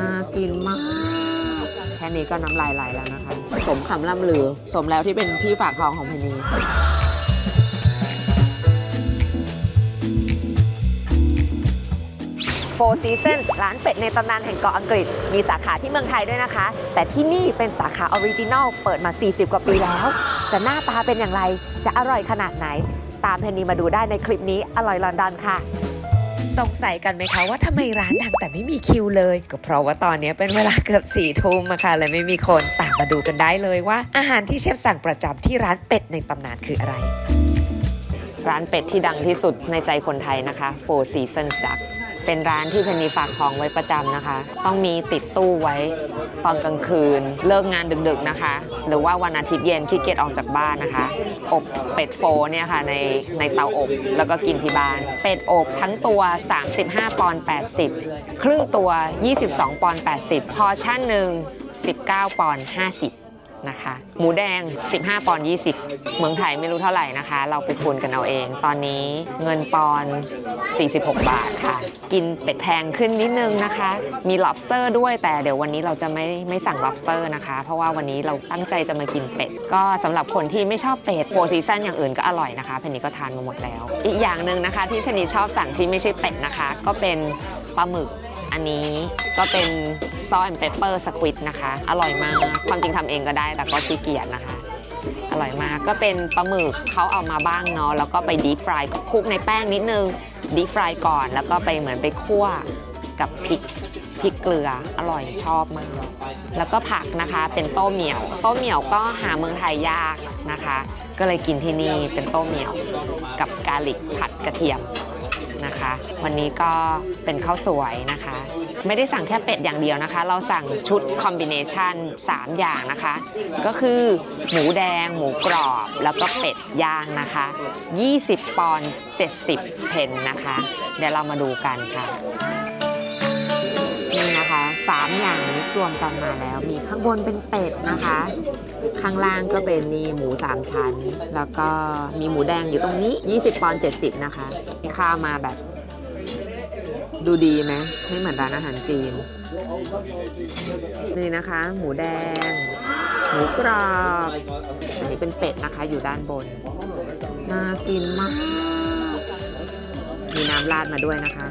น่ากินมาก แค่นี้ก็น้ำลายไหลแล้วนะคะ สมคำล่ำลือ สมแล้วที่เป็นที่ฝากท้องของเพนนี Four Seasons ร้านเป็ดในตำนานแห่งเกาะอังกฤษ มีสาขาที่เมืองไทยด้วยนะคะ แต่ที่นี่เป็นสาขาออริจินอลเปิดมา 40 กว่าปีแล้ว จะหน้าตาเป็นอย่างไร จะอร่อยขนาดไหน ตามเพนนีมาดูได้ในคลิปนี้อร่อยลอนดอนค่ะ สงสัยกันไหมคะว่าทำไมร้านดังแต่ไม่มีคิวเลย ก็เพราะว่าตอนนี้เป็นเวลาเกือบสี่ทุ่มอะค่ะเลยไม่มีคนตามมาดูกันได้เลยว่า อาหารที่เชฟสั่งประจำที่ร้านเป็ดในตำนานคืออะไร ร้านเป็ดที่ดังที่สุดในใจคนไทยนะคะ Four Seasons Duck เป็นร้านที่เพนนีฝากของไว้ประจำนะคะ ต้องมีติดตู้ไว้ตอนกลางคืน เลิกงานดึกๆนะคะ หรือว่าวันอาทิตย์เย็นขี้เกียจออกจากบ้านนะคะ อบเป็ดโฟเนี่ยค่ะในในเตาอบแล้วก็กินที่บ้าน เป็ดอบทั้งตัว 35 ปอนด์80 ครึ่งตัว 22 ปอนด์80 พอชั่นหนึ่ง19 ปอนด์50 นะคะ หมูแดง 15 ปอนด์20 เมืองไทยไม่รู้เท่าไหร่นะคะ เราไปคูณกันเอาเอง ตอนนี้เงินปอนด์46 บาทค่ะ กินเป็ดแพงขึ้นนิดนึงนะคะ มี lobster ด้วยแต่เดี๋ยววันนี้เราจะไม่ไม่สั่ง lobster นะคะ เพราะว่าวันนี้เราตั้งใจจะมากินเป็ด ก็สำหรับคนที่ไม่ชอบเป็ดโฟซีซันอย่างอื่นก็อร่อยนะคะเพนนีก็ทานมาหมดแล้ว อีกอย่างหนึ่งนะคะที่เพนนีชอบสั่งที่ไม่ใช่เป็ดนะคะ ก็เป็นปลาหมึก อันนี้ก็เป็นซอสเปเปอร์สควิดนะคะ อร่อยมาก ความจริงทำเองก็ได้แต่ก็ขี้เกียจนะคะ อร่อยมากก็เป็นปลาหมึกเขาเอามาบ้างเนาะแล้วก็ไปดีฟรายคลุกในแป้งนิดนึงดีฟรายก่อน แล้วก็ไปเหมือนไปคั่วกับพริกพริกเกลืออร่อยชอบมาก แล้วก็ผักนะคะเป็นโต้เหมียว โต้เหมียวก็หาเมืองไทยยากนะคะ ก็เลยกินที่นี่เป็นโต้เหมียว กับกาลิกผัดกระเทียม นะคะ วันนี้ก็เป็นข้าวสวยนะคะ ไม่ได้สั่งแค่เป็ดอย่างเดียวนะคะ เราสั่งชุดคอมบิเนชัน3 อย่างนะคะ ก็คือหมูแดง หมูกรอบ แล้วก็เป็ดย่างนะคะ 20 ปอนด์70 เพนนะคะ เดี๋ยวเรามาดูกันค่ะนี่นะคะ 3 อย่างนี้รวมกันมาแล้ว มีข้างบนเป็นเป็ดนะคะ ข้างล่างก็เป็นนี่หมู 3 ชั้น แล้วก็มีหมูแดงอยู่ตรงนี้ 20ปอนด์70 นะคะมีข้าวมาแบบ ดูดีไหมไม่เหมือนร้านอาหารจีน นี่นะคะ หมูแดง หมูกรอบ อันนี้เป็นเป็ดนะคะอยู่ด้านบน น่ากินมาก มีน้ำราดมาด้วยนะคะ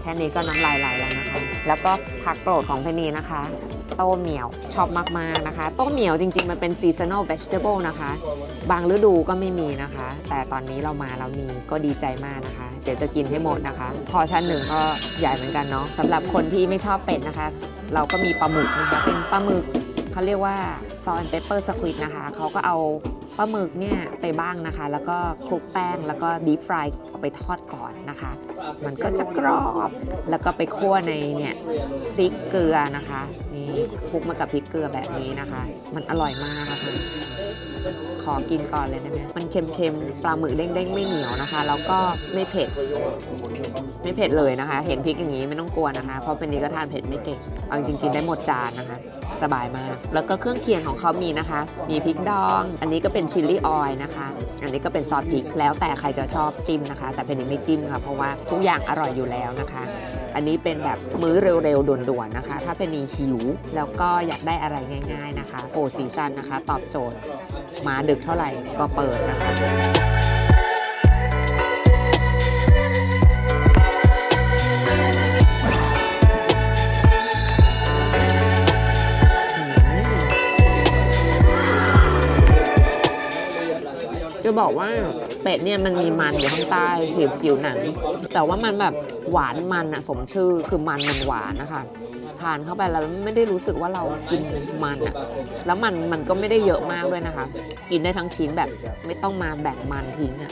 แค่นี้ก็น้ำลายไหลแล้วนะคะ แล้วก็ผักโปรดของเพนนีนะคะ โต้เหมียวชอบมากๆนะคะ โต้เหมียวจริง ๆ มันเป็น seasonal vegetable นะคะ บางฤดูก็ไม่มีนะคะ แต่ตอนนี้เรามาเรามีก็ดีใจมากนะคะ เดี๋ยวจะกินให้หมดนะคะ พอชั้นหนึ่งก็ใหญ่เหมือนกันเนาะสำหรับคนที่ไม่ชอบเป็ดนะคะ เราก็มีปลาหมึกนะคะเป็นปลาหมึกเขาเรียกว่าซอนเปเปอร์สควิดนะคะเขาก็เอาปลาหมึกเนี่ยไปบ้างนะคะ แล้วก็คลุกแป้งแล้วก็ดีฟรายเอาไปทอดก่อน นะคะ มันก็จะกรอบแล้วก็ไปคั่วในเนี่ยพริกเกลือนะคะนี่คลุกมากับพริกเกลือแบบนี้นะคะ มันอร่อยมากนะคะขอกินก่อนเลยได้ไหมมันเค็มๆ ปลาหมึกเด้งๆ ไม่เหนียวนะคะ แล้วก็ไม่เผ็ด ไม่เผ็ดเลยนะคะ เห็นพริกอย่างนี้ไม่ต้องกลัวนะคะ เพราะเป็นนี้ก็ทานเผ็ดไม่เก่ง เอาจริงๆกินได้หมดจานนะคะ สบายมาก แล้วก็เครื่องเคียงของเขามีนะคะ มีพริกดอง อันนี้ก็เป็นชิลลี่ออยล์นะคะ อันนี้ก็เป็นซอสพริก แล้วแต่ใครจะชอบจิ้มนะคะ แต่เพนนี้ไม่จิ้มค่ะ เพราะว่าทุกอย่างอร่อยอยู่แล้วนะคะ อันนี้เป็นแบบมื้อเร็วๆด่วนๆนะคะ ถ้าเป็นนีหิวแล้วก็อยากได้อะไรง่าย ๆนะคะ โอซีซันนะคะ ตอบโจทย์มาดึกเท่าไหร่ก็เปิดนะคะ จะบอกว่าเป็ดเนี่ยมันมีมันอยู่ข้างใต้ผิวผิวหนัง แต่ว่ามันแบบหวานมันอะสมชื่อคือมันมันหวานนะคะทานเข้าไปแล้วไม่ได้รู้สึกว่าเรากินมันอะแล้วมันมันก็ไม่ได้เยอะมากด้วยนะคะ กินได้ทั้งชิ้นแบบไม่ต้องมาแบ่งมันทิ้งอะ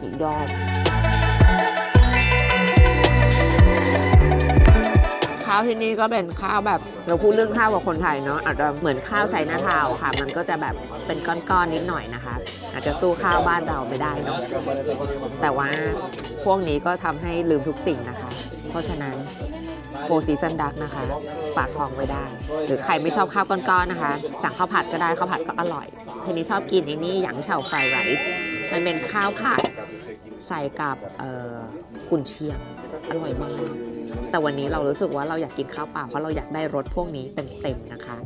สุดยอด ข้าวที่นี่ก็เป็นข้าวแบบเราพูดเรื่องข้าวกับคนไทยเนาะอาจจะเหมือนข้าวใช้หน้าทาวค่ะ มันก็จะแบบเป็นก้อนๆนิดหน่อยนะคะ อาจจะสู้ข้าวบ้านเราไม่ได้เนาะแต่ว่าพวกนี้ก็ทำให้ลืมทุกสิ่งนะคะ เพราะฉะนั้นโฟซีซันดักนะคะฝากทองไว้ได้ หรือใครไม่ชอบข้าวก้อนๆนะคะ สั่งข้าวผัดก็ได้ข้าวผัดก็อร่อยทีนี้ชอบกินไอ้นี่หยางเฉาไฟไรซ์มันเป็นข้าวผัดใส่กับกุนเชียงอร่อยมาก แต่วันนี้เรารู้สึกว่าเราอยากกินข้าวเปล่าเพราะเราอยากได้รสพวกนี้เต็มๆนะคะ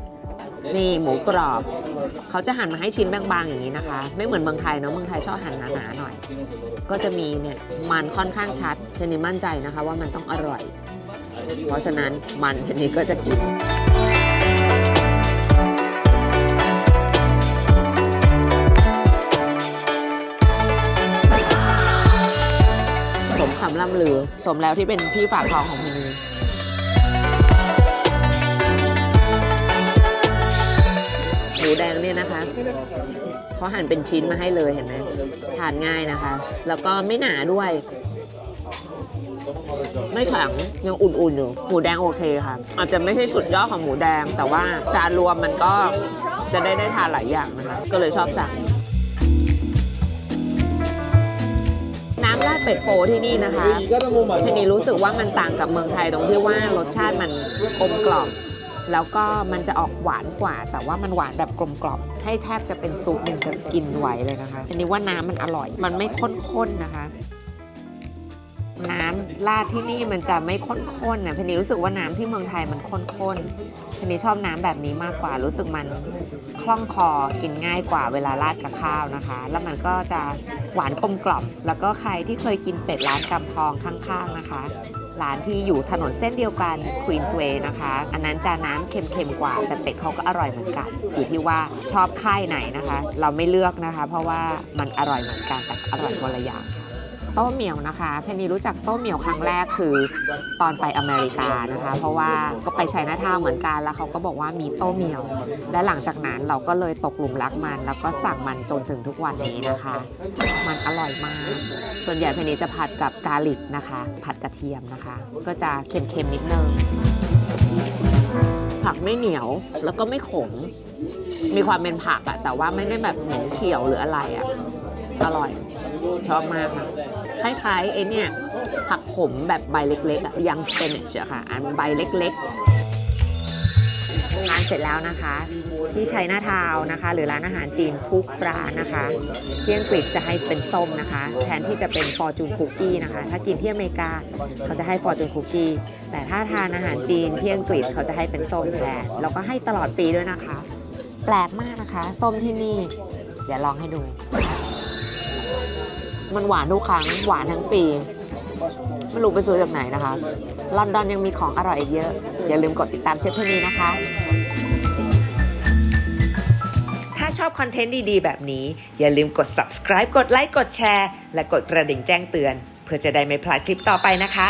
นี่หมูกรอบ เขาจะหั่นมาให้ชิ้นบางๆอย่างนี้นะคะ ไม่เหมือนเมืองไทยเนาะเมืองไทยชอบหั่นหนาๆหน่อย ก็จะมีเนี่ยมันค่อนข้างชัดเทนนี่มั่นใจนะคะ ว่ามันต้องอร่อย เพราะฉะนั้นมันเทนนี่ก็จะกิน สมแล้วที่เป็นที่ฝากท้องของเพนนีหมูแดงเนี่ยนะคะเขาหั่นเป็นชิ้นมาให้เลยเห็นไหมทานง่ายนะคะ แล้วก็ไม่หนาด้วย ไม่แข็งยังอุ่นๆอยู่หมูแดงโอเคค่ะ อาจจะไม่ใช่สุดยอดของหมูแดง แต่ว่าจานรวมมันก็จะได้ได้ทานหลายอย่างนะคะก็เลยชอบสั่ง น้าดเป็ดโฟที่นี่นะคะทีนี้รู้สึกว่ามันต่างกับเมืองไทยตรงที่ว่ารสชาติมันกลมกล่อมแล้วก็มันจะออกหวานกว่า แต่ว่ามันหวานแบบกลมกล่อมให้แทบจะเป็นซุปมันจะกินไหวเลยนะคะทีนี้ว่าน้ำมันอร่อย มันไม่ข้นๆนะคะ น้ำราดที่นี่มันจะไม่ข้นๆนะเพนนีรู้สึกว่าน้ำที่เมืองไทยมันข้นๆเพนนีชอบน้ำแบบนี้มากกว่า รู้สึกมันคล่องคอกินง่ายกว่าเวลาราดกับข้าวนะคะ แล้วมันก็จะหวานกลมกล่อม แล้วก็ใครที่เคยกินเป็ดร้านกำทองข้างๆนะคะร้านที่อยู่ถนนเส้นเดียวกัน Queensway นะคะ อันนั้นจะน้ำเค็มๆกว่า แต่เป็ดเขาก็อร่อยเหมือนกัน อยู่ที่ว่าชอบค่ายไหนนะคะ เราไม่เลือกนะคะ เพราะว่ามันอร่อยเหมือนกันแต่อร่อยคนละอย่างค่ะ โต้เหมียวนะคะเพนนีรู้จักโต้เหมียวครั้งแรกคือตอนไปอเมริกานะคะ เพราะว่าก็ไปไชน่าทาวเหมือนกันแล้วเขาก็บอกว่ามีโต้เหมียว และหลังจากนั้นเราก็เลยตกหลุมรักมัน แล้วก็สั่งมันจนถึงทุกวันนี้นะคะ มันอร่อยมาก ส่วนใหญ่เพนนีจะผัดกับกาลิกนะคะ ผัดกระเทียมนะคะ ก็จะเค็มๆนิดนึงผักไม่เหนียวแล้วก็ไม่ขมมีความเป็นผักอะแต่ว่าไม่ได้แบบเหม็นเขียวหรืออะไรอะอร่อย ชอบมากค่ะ คล้ายๆไอ้เนี่ยผักขมแบบใบเล็กๆอะยังสเปนิชอะค่ะ อันใบเล็กๆทานเสร็จแล้วนะคะ ที่ชัยนาทาวน์นะคะ หรือร้านอาหารจีนทุกร้านนะคะที่อังกฤษจะให้เป็นส้มนะคะ แทนที่จะเป็นฟอร์จูนคุกกี้นะคะ ถ้ากินที่อเมริกาเขาจะให้ฟอร์จูนคุกกี้แต่ถ้าทานอาหารจีนที่อังกฤษเขาจะให้เป็นส้มแทนแล้วก็ให้ตลอดปีด้วยนะคะ แปลกมากนะคะ ส้มที่นี่ เดี๋ยวลองให้ดู มันหวานทุกครั้งหวานทั้งปีไม่รู้ไปซื้อจากไหนนะคะ ลอนดอนยังมีของอร่อยอีกเยอะ อย่าลืมกดติดตามเชฟเพื่อนี้นะคะ ถ้าชอบคอนเทนต์ดีๆ แบบนี้ อย่าลืมกด subscribe กดไลค์กดแชร์ และกดกระดิ่งแจ้งเตือน เพื่อจะได้ไม่พลาดคลิปต่อไปนะคะ